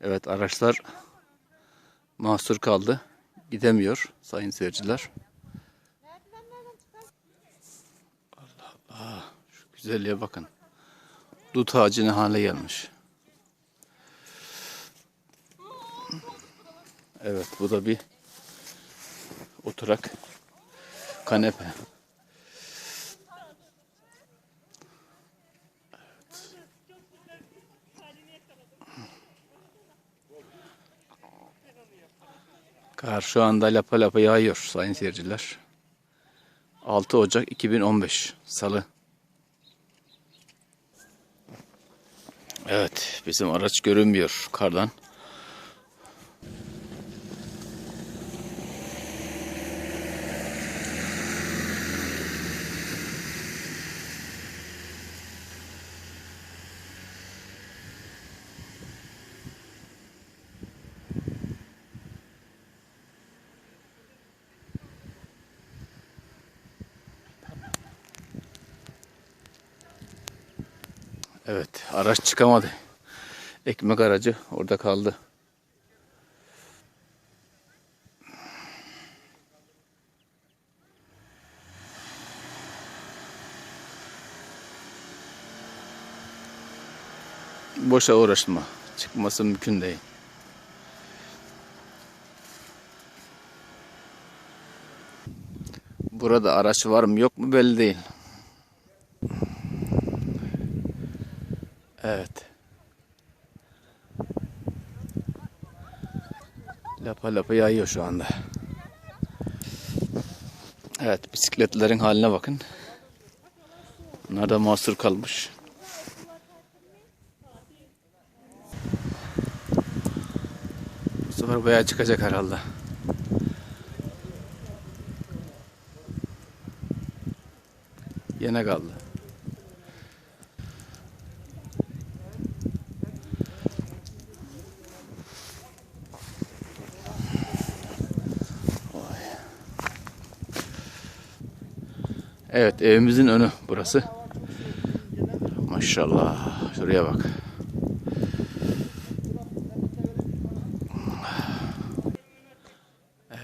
Evet araçlar mahsur kaldı. Gidemiyor sayın seyirciler. Allah Allah. Şu güzelliğe bakın. Dut ağacı ne hale gelmiş. Evet bu da bir oturak kanepe. Kar şu anda lapa lapa yağıyor sayın seyirciler. 6 Ocak 2015 Salı. Evet bizim araç görünmüyor kardan. Evet araç çıkamadı. Ekmek aracı orada kaldı. Boşa uğraşma. Çıkması mümkün değil. Burada araç var mı yok mu belli değil. Evet. Lapa lapa yağıyor şu anda. Evet bisikletlerin haline bakın. Bunlar da mahsur kalmış. Bu sefer bayağı çıkacak herhalde. Yine kaldı. Evet evimizin önü burası. Maşallah. Şuraya bak.